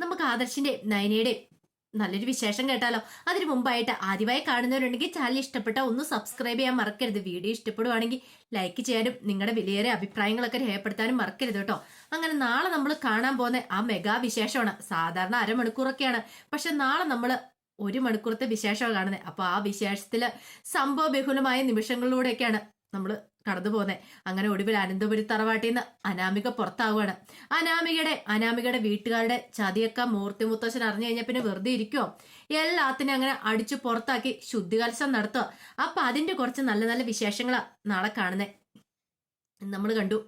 നമുക്ക് ആദർശിന്റെ നയനയുടെ നല്ലൊരു വിശേഷം കേട്ടാലോ? അതിനു മുമ്പായിട്ട് ആദ്യമായി കാണുന്നവരുണ്ടെങ്കിൽ ചാനൽ ഇഷ്ടപ്പെട്ട ഒന്ന് സബ്സ്ക്രൈബ് ചെയ്യാൻ മറക്കരുത്. വീഡിയോ ഇഷ്ടപ്പെടുവാണെങ്കിൽ ലൈക്ക് ചെയ്യാനും നിങ്ങളുടെ വിലയേറെ അഭിപ്രായങ്ങളൊക്കെ രേഖപ്പെടുത്താനും മറക്കരുത് കേട്ടോ. അങ്ങനെ നാളെ നമ്മൾ കാണാൻ പോകുന്ന ആ മെഗാ വിശേഷമാണ്. സാധാരണ അരമണിക്കൂറൊക്കെയാണ്. പക്ഷെ നാളെ നമ്മൾ ഒരു മണിക്കൂറത്തെ വിശേഷമാണ് കാണുന്നത്. അപ്പോൾ ആ വിശേഷത്തിൽ സംഭവ ബഹുലമായ നിമിഷങ്ങളിലൂടെയൊക്കെയാണ് നമ്മൾ കടന്നു പോകുന്നത് അങ്ങനെ ഒടുവിൽ അനന്തപുരി തറവാട്ടിൽ നിന്ന് അനാമിക പുറത്താവുകയാണ്. അനാമികയുടെ അനാമികയുടെ വീട്ടുകാരുടെ ചതിയൊക്കെ മൂർത്തി മുത്തശ്ശൻ അറിഞ്ഞു കഴിഞ്ഞാൽ പിന്നെ വെറുതെ ഇരിക്കുമോ എല്ലാത്തിനും അങ്ങനെ അടിച്ചു പുറത്താക്കി ശുദ്ധികലശം നടത്തുക. അപ്പൊ അതിന്റെ കുറച്ച് നല്ല നല്ല വിശേഷങ്ങളാണ് നാളെ കാണുന്നേ. നമ്മൾ കണ്ടു.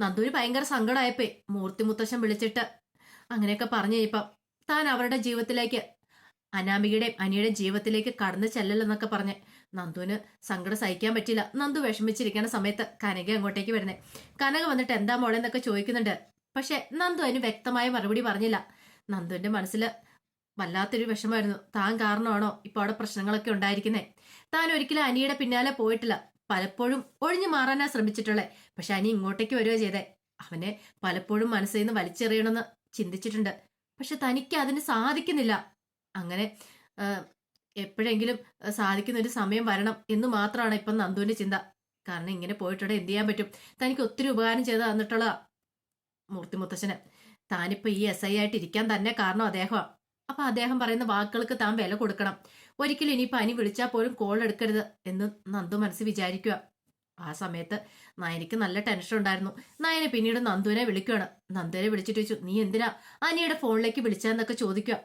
നന്ദൂര് ഭയങ്കര സങ്കടമായപ്പോ മൂർത്തി മുത്തശ്ശൻ വിളിച്ചിട്ട് അങ്ങനെയൊക്കെ പറഞ്ഞു കഴിഞ്ഞപ്പം താൻ അവരുടെ ജീവിതത്തിലേക്ക് അനാമികയുടെയും അനിയുടെ ജീവിതത്തിലേക്ക് കടന്നു ചെല്ലലെന്നൊക്കെ പറഞ്ഞ് നന്ദുവിന് സങ്കടം സഹിക്കാൻ പറ്റില്ല. നന്ദു വിഷമിച്ചിരിക്കുന്ന സമയത്ത് കനക അങ്ങോട്ടേക്ക് വരുന്നേ. കനക വന്നിട്ട് എന്താ മോളെ? എന്നൊക്കെ ചോദിക്കുന്നുണ്ട്. പക്ഷെ നന്ദു അതിന് വ്യക്തമായ മറുപടി പറഞ്ഞില്ല. നന്ദുവിന്റെ മനസ്സിൽ വല്ലാത്തൊരു വിഷമായിരുന്നു താൻ കാരണമാണോ ഇപ്പൊ അവിടെ പ്രശ്നങ്ങളൊക്കെ ഉണ്ടായിരിക്കുന്നേ? താൻ ഒരിക്കലും അനിയുടെ പിന്നാലെ പോയിട്ടില്ല. പലപ്പോഴും ഒഴിഞ്ഞു മാറാനാ ശ്രമിച്ചിട്ടുള്ളേ. പക്ഷെ അനി ഇങ്ങോട്ടേക്ക് വരിക ചെയ്തേ. അവനെ പലപ്പോഴും മനസ്സിൽ നിന്ന് വലിച്ചെറിയണമെന്ന് ചിന്തിച്ചിട്ടുണ്ട്. പക്ഷെ തനിക്ക് അതിന് സാധിക്കുന്നില്ല. അങ്ങനെ എപ്പോഴെങ്കിലും സാധിക്കുന്ന ഒരു സമയം വരണം എന്ന് മാത്രമാണ് ഇപ്പം നന്ദുവിന്റെ ചിന്ത. കാരണം ഇങ്ങനെ പോയിട്ടോടെ എന്ത് ചെയ്യാൻ പറ്റും? തനിക്ക് ഒത്തിരി ഉപകാരം ചെയ്ത് തന്നിട്ടുള്ള മൂർത്തി മുത്തശ്ശന്. താനിപ്പോ ഈ എസ് ഐ ആയിട്ട് ഇരിക്കാൻ തന്നെ കാരണം അദ്ദേഹമാണ്. അപ്പൊ അദ്ദേഹം പറയുന്ന വാക്കുകൾക്ക് താൻ വില കൊടുക്കണം. ഒരിക്കലും ഇനി പനി വിളിച്ചാൽ പോലും കോൾ എടുക്കരുത് എന്ന് നന്ദു മനസ്സ് വിചാരിക്കുക ആ സമയത്ത് നയനിക്ക് നല്ല ടെൻഷൻ ഉണ്ടായിരുന്നു. നയനെ പിന്നീട് നന്ദുവിനെ വിളിക്കുകയാണ് നന്ദുവിനെ വിളിച്ചിട്ട് ചോദിച്ചു നീ എന്തിനാ അനിയുടെ ഫോണിലേക്ക് വിളിച്ചതെന്നൊക്കെ ചോദിക്കുക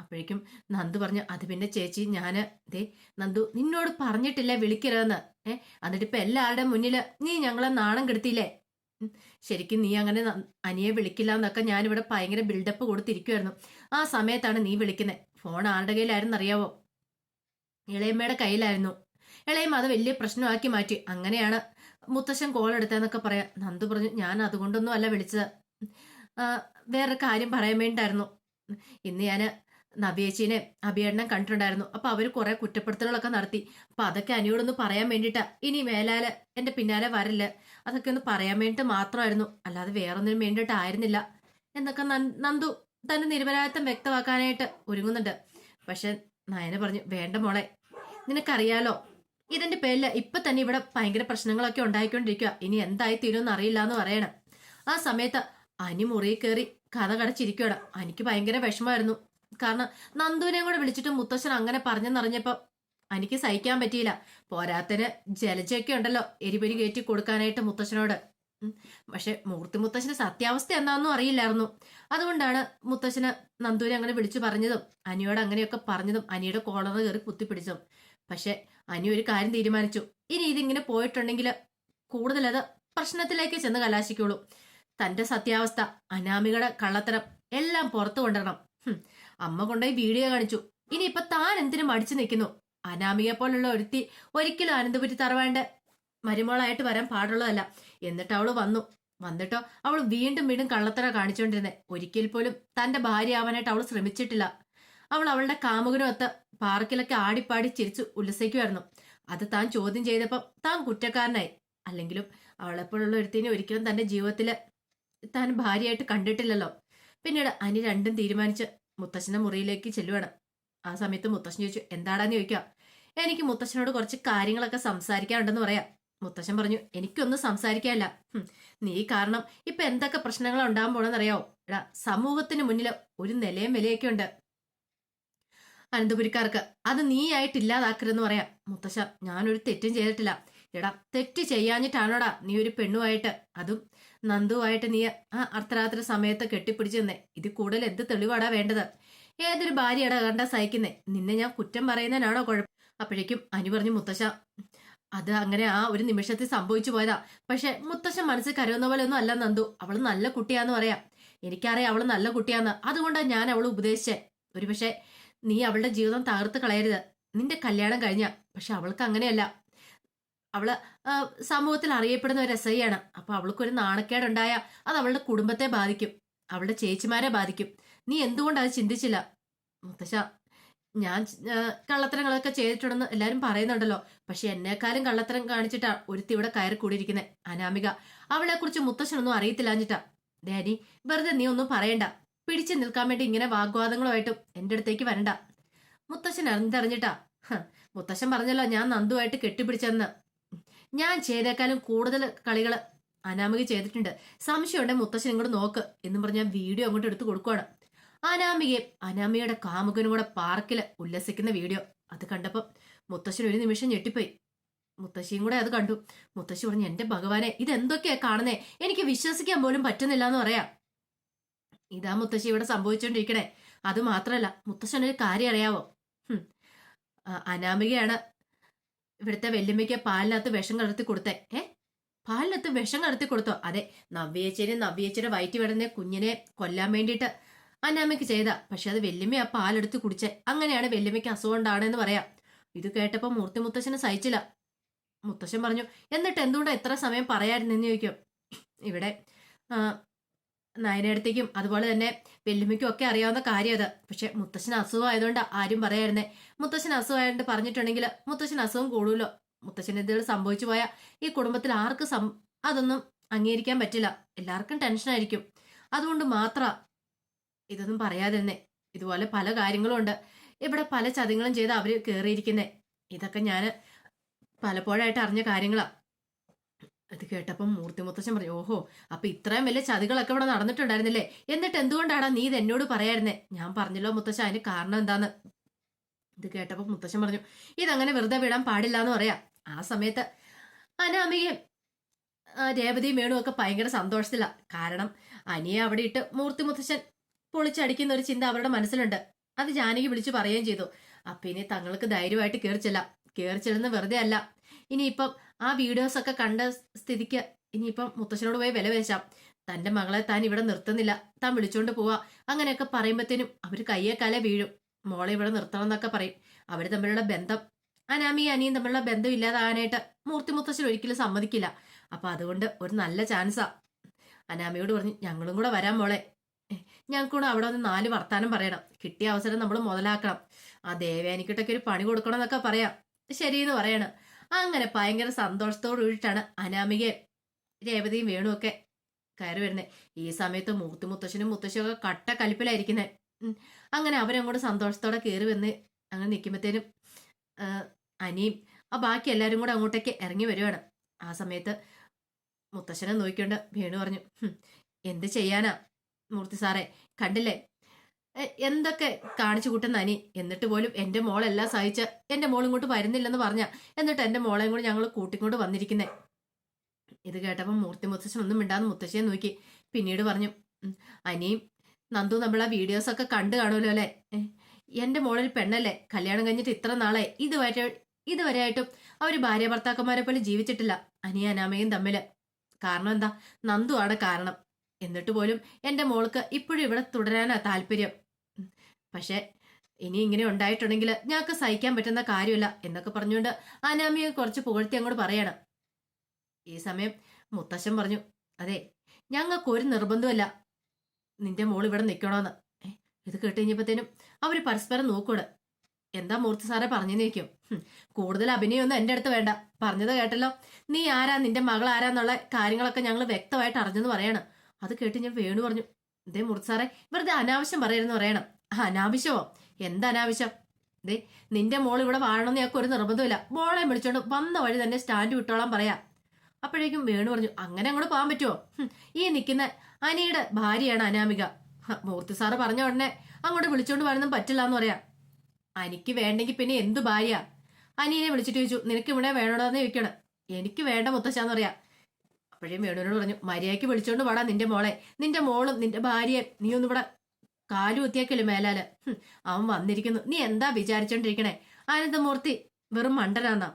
അപ്പോഴേക്കും നന്ദു പറഞ്ഞു അത് പിന്നെ ചേച്ചി ഞാൻ ദേ നന്ദു നിന്നോട് പറഞ്ഞിട്ടില്ല വിളിക്കരുതെന്ന്. ഏ എന്നിട്ട് ഇപ്പൊ എല്ലാവരുടെ മുന്നിൽ നീ ഞങ്ങളെ നാണം കെടുത്തില്ലേ ശരിക്കും നീ അങ്ങനെ അനിയെ വിളിക്കില്ല എന്നൊക്കെ ഞാനിവിടെ ഭയങ്കര ബിൽഡപ്പ് കൊടുത്തിരിക്കുമായിരുന്നു ആ സമയത്താണ് നീ വിളിക്കുന്നത് ഫോൺ ആരുടെ കയ്യിലായിരുന്നു അറിയാവോ? ഇളയമ്മയുടെ കയ്യിലായിരുന്നു. ഇളയമ്മ അത് വലിയ പ്രശ്നമാക്കി മാറ്റി. അങ്ങനെയാണ് മുത്തശ്ശൻ കോൾ എടുത്തതെന്നൊക്കെ പറയാം. നന്ദു പറഞ്ഞു ഞാൻ അതുകൊണ്ടൊന്നും അല്ല വിളിച്ചത്. വേറെ കാര്യം പറയാൻ വേണ്ടിയിട്ടായിരുന്നു. ഇന്ന് ഞാൻ നബിയേച്ചീനെ അഭിയേടനെ കണ്ടിട്ടുണ്ടായിരുന്നു. അപ്പൊ അവർ കുറെ കുറ്റപ്പെടുത്തലുകളൊക്കെ നടത്തി. അപ്പൊ അതൊക്കെ അനിയോടൊന്ന് പറയാൻ വേണ്ടിട്ടാ ഇനി മേലാൽ എന്റെ പിന്നാലെ വരില്ല. അതൊക്കെ ഒന്ന് പറയാൻ വേണ്ടിട്ട് മാത്രമായിരുന്നു. അല്ലാതെ വേറൊന്നിനും വേണ്ടിയിട്ടായിരുന്നില്ല എന്നൊക്കെ നന്ദു തന്റെ നിരപരാധിത്വം വ്യക്തമാക്കാനായിട്ട് ഒരുങ്ങുന്നുണ്ട്. പക്ഷെ നയന പറഞ്ഞു വേണ്ട മോളെ നിനക്കറിയാലോ ഇതിന്റെ പേരിൽ ഇപ്പൊ തന്നെ ഇവിടെ ഭയങ്കര പ്രശ്നങ്ങളൊക്കെ ഉണ്ടായിക്കൊണ്ടിരിക്കുക ഇനി എന്തായി തീരുമെന്ന് അറിയില്ല എന്ന് പറയണം. ആ സമയത്ത് അനി മുറിയിൽ കയറി കഥ കടച്ചിരിക്കുകയാണ് അനിക്ക് ഭയങ്കര വിഷമായിരുന്നു കാരണം നന്ദുവിനെ കൂടെ വിളിച്ചിട്ട് മുത്തശ്ശൻ അങ്ങനെ പറഞ്ഞെന്നറിഞ്ഞപ്പോ എനിക്ക് സഹിക്കാൻ പറ്റിയില്ല. പോരാത്തിന് ജലജയൊക്കെ ഉണ്ടല്ലോ എരിപൊരി കയറ്റി കൊടുക്കാനായിട്ട് മുത്തശ്ശനോട്. പക്ഷെ മൂർത്തി മുത്തശ്ശന്റെ സത്യാവസ്ഥ എന്താണെന്നും അറിയില്ലായിരുന്നു. അതുകൊണ്ടാണ് മുത്തശ്ശന് നന്ദൂരി അങ്ങനെ വിളിച്ചു പറഞ്ഞതും അനിയോട് അങ്ങനെയൊക്കെ പറഞ്ഞതും അനിയുടെ കോളറ് കയറി കുത്തിപ്പിടിച്ചതും. പക്ഷെ അനി ഒരു കാര്യം തീരുമാനിച്ചു. ഇനി ഇതിങ്ങനെ പോയിട്ടുണ്ടെങ്കിൽ കൂടുതൽ അത് പ്രശ്നത്തിലേക്ക് ചെന്ന് കലാശിക്കുള്ളൂ. തന്റെ സത്യാവസ്ഥ അനാമികയുടെ കള്ളത്തരം എല്ലാം പുറത്തു കൊണ്ടുവരണം. അമ്മ കൊണ്ടുപോയി വീഡിയോ കാണിച്ചു. ഇനി ഇപ്പൊ താൻ എന്തിനു മടിച്ചു നിൽക്കുന്നു? അനാമിക പോലുള്ള ഒരുത്തി ഒരിക്കലും അനന്തപുരി തറവാണ്ട് മരുമോളായിട്ട് വരാൻ പാടുള്ളതല്ല. എന്നിട്ട് അവൾ വന്നു. വന്നിട്ടോ അവൾ വീണ്ടും വീണ്ടും കള്ളത്തര കാണിച്ചുകൊണ്ടിരുന്നെ ഒരിക്കൽ പോലും തന്റെ ഭാര്യ ആവാനായിട്ട് അവൾ ശ്രമിച്ചിട്ടില്ല. അവൾ അവളുടെ കാമുകനൊത്ത് പാർക്കിലൊക്കെ ആടിപ്പാടി ചിരിച്ചു ഉല്ലസിക്കുമായിരുന്നു. അത് താൻ ചോദ്യം ചെയ്തപ്പം താൻ കുറ്റക്കാരനായി. അല്ലെങ്കിലും അവളെപ്പോഴുള്ള ഒരുത്തിനെ ഒരിക്കലും തന്റെ ജീവിതത്തിൽ താൻ ഭാര്യയായിട്ട് കണ്ടിട്ടില്ലല്ലോ. പിന്നീട് അനി രണ്ടും തീരുമാനിച്ച് മുത്തശ്ശന്റെ മുറിയിലേക്ക് ചെല്ലുവാണ്. ആ സമയത്ത് മുത്തശ്ശൻ ചോദിച്ചു എന്താടാന്ന് ചോദിക്കാം എനിക്ക് മുത്തശ്ശനോട് കുറച്ച് കാര്യങ്ങളൊക്കെ സംസാരിക്കാനുണ്ടെന്ന് പറയാം. മുത്തശ്ശൻ പറഞ്ഞു എനിക്കൊന്നും സംസാരിക്കാനില്ല. നീ കാരണം ഇപ്പൊ എന്തൊക്കെ പ്രശ്നങ്ങൾ ഉണ്ടാകാൻ പോണെന്നറിയാവോ? എടാ സമൂഹത്തിന് മുന്നിൽ ഒരു നിലയും വിലയൊക്കെ ഉണ്ട്. അനന്തപുരിക്കാർക്ക് അത് നീ ആയിട്ട് ഇല്ലാതാക്കരുതെന്ന് പറയാം. മുത്തശ്ശ ഞാനൊരു തെറ്റും ചെയ്തിട്ടില്ല. എടാ തെറ്റ് ചെയ്യാഞ്ഞിട്ടാണോടാ നീ ഒരു പെണ്ണുമായിട്ട്? അതും നന്ദുവായിട്ട് നീ ആ അർദ്ധരാത്രി സമയത്ത് കെട്ടിപ്പിടിച്ചു നിന്നേ ഇത് കൂടുതൽ എന്ത് തെളിവാടാ വേണ്ടത്? ഏതൊരു ഭാര്യയാടാ കണ്ട സഹിക്കുന്നേ? നിന്നെ ഞാൻ കുറ്റം പറയുന്നതിനാണോ കുഴപ്പം? അപ്പോഴേക്കും അനു പറഞ്ഞു മുത്തശ്ശ അത് അങ്ങനെ ആ ഒരു നിമിഷത്തിൽ സംഭവിച്ചു പോയതാ. പക്ഷെ മുത്തശ്ശൻ മനസ്സിൽ കരുതുന്ന പോലെ ഒന്നും അല്ല നന്ദു. അവൾ നല്ല കുട്ടിയാന്ന് പറയാം. എനിക്കറിയാം അവൾ നല്ല കുട്ടിയാന്ന്. അതുകൊണ്ടാണ് ഞാൻ അവൾ ഉപദേശിച്ചേ. ഒരു പക്ഷെ നീ അവളുടെ ജീവിതം തകർത്ത് കളയരുത്. നിന്റെ കല്യാണം കഴിഞ്ഞ. പക്ഷെ അവൾക്ക് അങ്ങനെയല്ല. അവൾ സമൂഹത്തിൽ അറിയപ്പെടുന്ന ഒരു എസ് ഐ ആണ്. അപ്പൊ അവൾക്കൊരു നാണക്കേടുണ്ടായ അത് അവളുടെ കുടുംബത്തെ ബാധിക്കും. അവളുടെ ചേച്ചിമാരെ ബാധിക്കും. നീ എന്തുകൊണ്ട് അത് ചിന്തിച്ചില്ല? മുത്തശ്ശ ഞാൻ കള്ളത്തരങ്ങളൊക്കെ ചെയ്തിട്ടുണ്ടെന്ന് എല്ലാരും പറയുന്നുണ്ടല്ലോ. പക്ഷെ എന്നെക്കാളും കള്ളത്തരം കാണിച്ചിട്ടാ ഒരുത്തി ഇവിടെ കയറി കൂടിയിരിക്കുന്നത് അനാമിക അവളെ കുറിച്ച് മുത്തശ്ശനൊന്നും അറിയത്തില്ലാഞ്ഞിട്ടാ. ഡാനി വെറുതെ നീ ഒന്നും പറയണ്ട. പിടിച്ചു നിൽക്കാൻ വേണ്ടി ഇങ്ങനെ വാഗ്വാദങ്ങളുമായിട്ടും എന്റെ അടുത്തേക്ക് വരണ്ട. മുത്തശ്ശൻ എന്തറിഞ്ഞിട്ടാ മുത്തശ്ശൻ പറഞ്ഞല്ലോ ഞാൻ നന്ദുവായിട്ട് കെട്ടിപ്പിടിച്ചെന്ന് ഞാൻ ചെയ്തേക്കാളും കൂടുതൽ കളികൾ അനാമിക ചെയ്തിട്ടുണ്ട്. സംശയമുണ്ടെങ്കിൽ മുത്തശ്ശൻ ഇങ്ങോട്ട് നോക്ക് എന്നും പറഞ്ഞ് ഞാൻ വീഡിയോ അങ്ങോട്ട് എടുത്തു കൊടുക്കുവാണ്. അനാമികയും അനാമികയുടെ കാമുകനും കൂടെ പാർക്കിൽ ഉല്ലസിക്കുന്ന വീഡിയോ. അത് കണ്ടപ്പോൾ മുത്തശ്ശൻ ഒരു നിമിഷം ഞെട്ടിപ്പോയി. മുത്തശ്ശിയും കൂടെ അത് കണ്ടു. മുത്തശ്ശി പറഞ്ഞു എന്റെ ഭഗവാനെ ഇതെന്തൊക്കെയാ കാണുന്നേ? എനിക്ക് വിശ്വസിക്കാൻ പോലും പറ്റുന്നില്ല എന്ന് പറയാം. ഇതാ മുത്തശ്ശി ഇവിടെ സംഭവിച്ചുകൊണ്ടിരിക്കണേ അത് മാത്രല്ല മുത്തശ്ശനൊരു കാര്യം അറിയാവോ? അനാമികയാണ് ഇവിടുത്തെ വെല്ലുമ്മയ്ക്ക് പാലിനകത്ത് വിഷം കലർത്തി കൊടുത്തേ. ഏ? പാലിനകത്ത് വിഷം കലർത്തി കൊടുത്തോ? അതെ നവ്യേച്ചേരി നവ്യേച്ചിയുടെ വയറ്റി വിടുന്ന കുഞ്ഞിനെ കൊല്ലാൻ വേണ്ടിയിട്ട് അന്നാമ്മയ്ക്ക് ചെയ്ത പക്ഷെ അത് വെല്ലുമ്മ ആ പാലെടുത്ത് കുടിച്ചേ. അങ്ങനെയാണ് വെല്ലുമ്മയ്ക്ക് അസുഖം ഉണ്ടാണെന്ന് പറയാം. ഇത് കേട്ടപ്പോൾ മൂർത്തി മുത്തശ്ശനെ സഹിച്ചില്ല. മുത്തശ്ശൻ പറഞ്ഞു എന്നിട്ട് എന്തുകൊണ്ടാണ് എത്ര സമയം പറയായിരുന്നെന്ന് ചോദിക്കും? ഇവിടെ നയനടുത്തേക്കും അതുപോലെ തന്നെ വെല്ലുമിക്കും ഒക്കെ അറിയാവുന്ന കാര്യം അത് പക്ഷെ മുത്തശ്ശന് അസുഖമായതുകൊണ്ട് ആരും പറയായിരുന്നേ മുത്തശ്ശൻ അസുഖമായതുകൊണ്ട് പറഞ്ഞിട്ടുണ്ടെങ്കിൽ മുത്തശ്ശൻ അസുഖം കൂടുമല്ലോ. മുത്തശ്ശൻ എന്തെങ്കിലും സംഭവിച്ചു പോയാൽ ഈ കുടുംബത്തിൽ ആർക്ക് സം അതൊന്നും അംഗീകരിക്കാൻ പറ്റില്ല. എല്ലാവർക്കും ടെൻഷനായിരിക്കും അതുകൊണ്ട് മാത്രം ഇതൊന്നും പറയാതെ തന്നെ ഇതുപോലെ പല കാര്യങ്ങളും ഉണ്ട്. ഇവിടെ പല ചതിങ്ങളും ചെയ്ത് അവർ കയറിയിരിക്കുന്നേ ഇതൊക്കെ ഞാൻ പലപ്പോഴായിട്ട് അറിഞ്ഞ കാര്യങ്ങളാ. അത് കേട്ടപ്പം മൂർത്തിമുത്തച്ഛൻ പറഞ്ഞു ഓഹോ അപ്പൊ ഇത്രയും വലിയ ചതികളൊക്കെ ഇവിടെ നടന്നിട്ടുണ്ടായിരുന്നില്ലേ? എന്നിട്ട് എന്തുകൊണ്ടാണ് നീ ഇത് എന്നോട് പറയായിരുന്നേ? ഞാൻ പറഞ്ഞല്ലോ മുത്തശ്ശ അതിന് കാരണം എന്താന്ന്. ഇത് കേട്ടപ്പോൾ മുത്തശ്ശൻ പറഞ്ഞു ഇതങ്ങനെ വെറുതെ വിടാൻ പാടില്ല എന്ന് പറയാം. ആ സമയത്ത് അനാമികയും രേവതിയും വേണു ഒക്കെ ഭയങ്കര സന്തോഷത്തില. കാരണം അനിയെ അവിടെ ഇട്ട് മൂർത്തി മുത്തശ്ശൻ പൊളിച്ചടിക്കുന്ന ഒരു ചിന്ത അവരുടെ മനസ്സിലുണ്ട്. അത് ജാനകി വിളിച്ചു പറയുകയും ചെയ്തു. അപ്പൊ ഇനി തങ്ങൾക്ക് ധൈര്യമായിട്ട് കയറിച്ചില്ല കയറിച്ചില്ലെന്ന് വെറുതെ അല്ല. ഇനിയിപ്പം ആ വീഡിയോസ് ഒക്കെ കണ്ട സ്ഥിതിക്ക് ഇനിയിപ്പം മുത്തശ്ശനോട് പോയി വില വെച്ചാം തന്റെ മകളെ താൻ ഇവിടെ നിർത്തുന്നില്ല. താൻ വിളിച്ചോണ്ട് പോവാ. അങ്ങനെയൊക്കെ പറയുമ്പത്തേനും അവർ കയ്യേക്കാലെ കാലെ വീഴും. മോളെ ഇവിടെ നിർത്തണം എന്നൊക്കെ പറയും. അവർ തമ്മിലുള്ള ബന്ധം. അനാമിയും അനിയും തമ്മിലുള്ള ബന്ധം ഇല്ലാതാകാനായിട്ട് മൂർത്തി മുത്തശ്ശൻ ഒരിക്കലും സമ്മതിക്കില്ല. അപ്പൊ അതുകൊണ്ട് ഒരു നല്ല ചാൻസാ. അനാമിയോട് പറഞ്ഞു ഞങ്ങളും കൂടെ വരാൻ മോളെ. ഞങ്ങൾക്കൂടെ അവിടെ വന്ന് നാല് വർത്താനം പറയണം. കിട്ടിയ അവസരം നമ്മൾ മുതലാക്കണം. ആ ദേവയാനിക്കിട്ടൊക്കെ ഒരു പണി കൊടുക്കണം എന്നൊക്കെ പറയാം. ശരിയെന്ന് പറയണം. അങ്ങനെ ഭയങ്കര സന്തോഷത്തോടു കൂടിയിട്ടാണ് അനാമികയും രേവതിയും വേണുവൊക്കെ കയറി വരുന്നത് ഈ സമയത്ത് മൂർത്തി മുത്തശ്ശനും ഒക്കെ കട്ട കലിപ്പിലായിരിക്കുന്നത് അങ്ങനെ അവരങ്ങോട്ട് സന്തോഷത്തോടെ കയറി വന്ന് അങ്ങനെ നിൽക്കുമ്പോഴത്തേനും അനിയും ആ ബാക്കി എല്ലാവരും കൂടെ അങ്ങോട്ടേക്ക് ഇറങ്ങി വരുവാണ്. ആ സമയത്ത് മുത്തശ്ശനെ നോക്കിക്കൊണ്ട് വേണു പറഞ്ഞു "ഹും, എന്ത് ചെയ്യാനാ മൂർത്തി സാറേ? കണ്ടില്ലേ? എന്തൊക്കെ കാണിച്ചു കൂട്ടുന്ന അനി? എന്നിട്ട് പോലും എന്റെ മോളെല്ലാം സഹിച്ച് എന്റെ മോൾ ഇങ്ങോട്ട് വരുന്നില്ലെന്ന് പറഞ്ഞ എന്നിട്ട് എന്റെ മോളെയും കൂടി ഞങ്ങൾ കൂട്ടിക്കൊണ്ട് വന്നിരിക്കുന്നേ. ഇത് കേട്ടപ്പോൾ മൂർത്തി മുത്തശ്ശൻ ഒന്നും മിണ്ടാന്ന് മുത്തശ്ശിയെ നോക്കി. പിന്നീട് പറഞ്ഞു "ഉം, അനിയും നന്ദു നമ്മൾ ആ വീഡിയോസ് ഒക്കെ കണ്ടു കാണുമല്ലോ അല്ലേ? ഏ, എന്റെ മോളിൽ പെണ്ണല്ലേ? കല്യാണം കഴിഞ്ഞിട്ട് ഇത്ര നാളെ ഇതുവരെ ഇതുവരെയായിട്ടും അവർ ഭാര്യ ഭർത്താക്കന്മാരെ പോലെ ജീവിച്ചിട്ടില്ല അനിയ അനാമയും തമ്മിൽ. കാരണം എന്താ? നന്ദു ആണ് കാരണം. എന്നിട്ട് പോലും എന്റെ മോൾക്ക് ഇപ്പോഴും ഇവിടെ തുടരാനാ താല്പര്യം. പക്ഷെ ഇനി ഇങ്ങനെ ഉണ്ടായിട്ടുണ്ടെങ്കിൽ ഞങ്ങൾക്ക് സഹിക്കാൻ പറ്റുന്ന കാര്യമില്ല എന്നൊക്കെ പറഞ്ഞുകൊണ്ട് അനാമിയെ കുറച്ച് പുകഴ്ത്തി അങ്ങോട്ട് പറയണം. ഈ സമയം മുത്തശ്ശൻ പറഞ്ഞു അതെ ഞങ്ങൾക്ക് ഒരു നിർബന്ധമല്ല നിന്റെ മോൾ ഇവിടെ നിൽക്കണോന്ന്. ഇത് കേട്ട് കഴിഞ്ഞപ്പോഴത്തേനും അവർ പരസ്പരം നോക്കൂടെ എന്താ മൂർത്തി സാറെ പറഞ്ഞു ചോദിക്കും. കൂടുതൽ അഭിനയമൊന്നും എന്റെ അടുത്ത് വേണ്ട. പറഞ്ഞത് കേട്ടല്ലോ. നീ ആരാ നിന്റെ മകൾ ആരാന്നുള്ള കാര്യങ്ങളൊക്കെ ഞങ്ങൾ വ്യക്തമായിട്ട് അറിഞ്ഞെന്ന് പറയണം. അത് കേട്ട് ഞാൻ വേണു പറഞ്ഞു. ദേ മൂർത്തി സാറേ വെറുതെ അനാവശ്യം പറയരുതെന്ന് പറയണം. "ആ, അനാവശ്യമോ? എന്താ അനാവശ്യം ദേ നിന്റെ മോൾ ഇവിടെ വാഴണമെന്ന് ഞങ്ങൾക്ക് ഒരു നിർബന്ധമില്ല മോളെ വിളിച്ചോണ്ട് വന്ന വഴി തന്നെ സ്റ്റാൻഡ് വിട്ടോളാൻ പറയാം. അപ്പോഴേക്കും വേണു പറഞ്ഞു അങ്ങനെ അങ്ങോട്ട് പോകാൻ പറ്റുമോ ഈ നിൽക്കുന്ന അനിയുടെ ഭാര്യയാണ് അനാമിക. മൂർത്തി സാറ് പറഞ്ഞ ഉടനെ അങ്ങോട്ട് വിളിച്ചോണ്ട് വരണം പറ്റില്ല എന്ന് പറയാം. അനിക്ക് വേണ്ടെങ്കിൽ പിന്നെ എന്തു ഭാര്യ? അനിയനെ വിളിച്ചിട്ട് ചോദിച്ചു നിനക്ക് ഇവിടെ വേണോടാന്ന് ചോദിക്കണം. എനിക്ക് വേണ്ട മുത്തശ്ശാന്ന് പറയാ. അപ്പോഴേ വേണുവിനോട് പറഞ്ഞു മര്യാദയ്ക്ക് വിളിച്ചോണ്ട് വാടാ നിന്റെ മോളെ. നിന്റെ മോളും നിന്റെ ഭാര്യയും നീ ഒന്നും ഇവിടെ കാലു കുത്തിയാക്കല്ലേ മേലാൽ. അവൻ വന്നിരിക്കുന്നു. നീ എന്താ വിചാരിച്ചോണ്ടിരിക്കണേ? ആനന്ദമൂർത്തി വെറും മണ്ടനാന്നാ.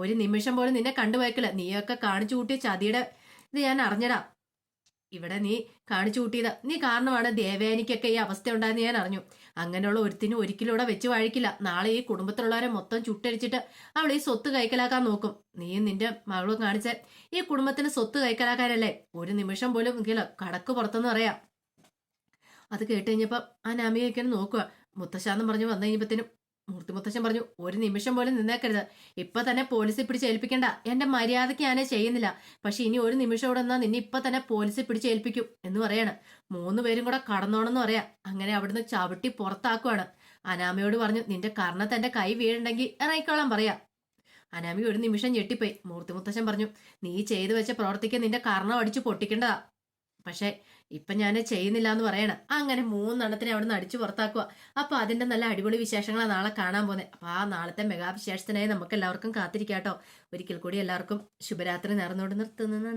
ഒരു നിമിഷം പോലും നിന്നെ കണ്ടുപോയക്കില്ല നീയൊക്കെ കാണിച്ചു കൂട്ടിയ ചതിയുടെ ഇത് ഞാൻ അറിഞ്ഞടാ ഇവിടെ നീ കാണിച്ചു കൂട്ടിയത്. നീ കാരണമാണ് ദേവയാനിക്കൊക്കെ ഈ അവസ്ഥ ഉണ്ടായെന്ന് ഞാൻ അറിഞ്ഞു. അങ്ങനെയുള്ള ഒരുത്തിനും ഒരിക്കലും ഇവിടെ വെച്ച് വഴിക്കില്ല. നാളെ ഈ കുടുംബത്തിലുള്ളവരെ മൊത്തം ചുട്ടരിച്ചിട്ട് അവൾ ഈ സ്വത്ത് കൈക്കലാക്കാൻ നോക്കും. നീയും നിന്റെ മകളും കാണിച്ച ഈ കുടുംബത്തിന് സ്വത്ത് കൈക്കലാക്കാനല്ലേ? ഒരു നിമിഷം പോലും കടക്ക് പുറത്തെന്ന് പറയാം. അത് കേട്ട് കഴിഞ്ഞപ്പം ആ നാമിയൊക്കെ നോക്കുക മുത്തശ്ശാന്നും പറഞ്ഞു വന്നു കഴിഞ്ഞപ്പത്തേനും മൂർത്തി മുത്തശ്ശൻ പറഞ്ഞു ഒരു നിമിഷം പോലും നിന്നേക്കരുത്. ഇപ്പൊ തന്നെ പോലീസിൽ പിടിച്ച് ഏൽപ്പിക്കണ്ട. എന്റെ മര്യാദയ്ക്ക് ഞാനേ ചെയ്യുന്നില്ല. പക്ഷെ ഇനി ഒരു നിമിഷം കൂടെ നിന്നാ നിന്നെ ഇപ്പൊ തന്നെ പോലീസിൽ പിടിച്ച് ഏൽപ്പിക്കും എന്ന് പറയാണ്. മൂന്ന് പേരും കൂടെ കടന്നോണെന്ന് പറയാ. അങ്ങനെ അവിടുന്ന് ചവിട്ടി പുറത്താക്കുവാണ്. അനാമയോട് പറഞ്ഞു നിന്റെ കർണത്ത് എന്റെ കൈ വീഴുണ്ടെങ്കിൽ ഇറങ്ങിക്കോളാൻ പറയാ. അനാമി ഒരു നിമിഷം ഞെട്ടിപ്പോയി. മൂർത്തി മുത്തശ്ശൻ പറഞ്ഞു നീ ചെയ്തു വെച്ച പ്രവർത്തിക്ക് നിന്റെ കർണം അടിച്ചു പൊട്ടിക്കേണ്ടതാ. പക്ഷെ ഇപ്പൊ ഞാൻ ചെയ്യുന്നില്ല എന്ന് പറയണം അങ്ങനെ മൂന്നെണ്ണത്തിനെ അവിടെ നിന്ന് അടിച്ചു പുറത്താക്കുക അപ്പൊ അതിന്റെ നല്ല അടിപൊളി വിശേഷങ്ങളാണ് നാളെ കാണാൻ പോകുന്നത് അപ്പൊ ആ നാളത്തെ മെഗാ വിശേഷത്തിനായി നമുക്ക് എല്ലാവർക്കും കാത്തിരിക്കാട്ടോ. ഒരിക്കൽ കൂടി എല്ലാവർക്കും ശുഭരാത്രി നേർന്നുകൊണ്ട് നിർത്തുന്നു.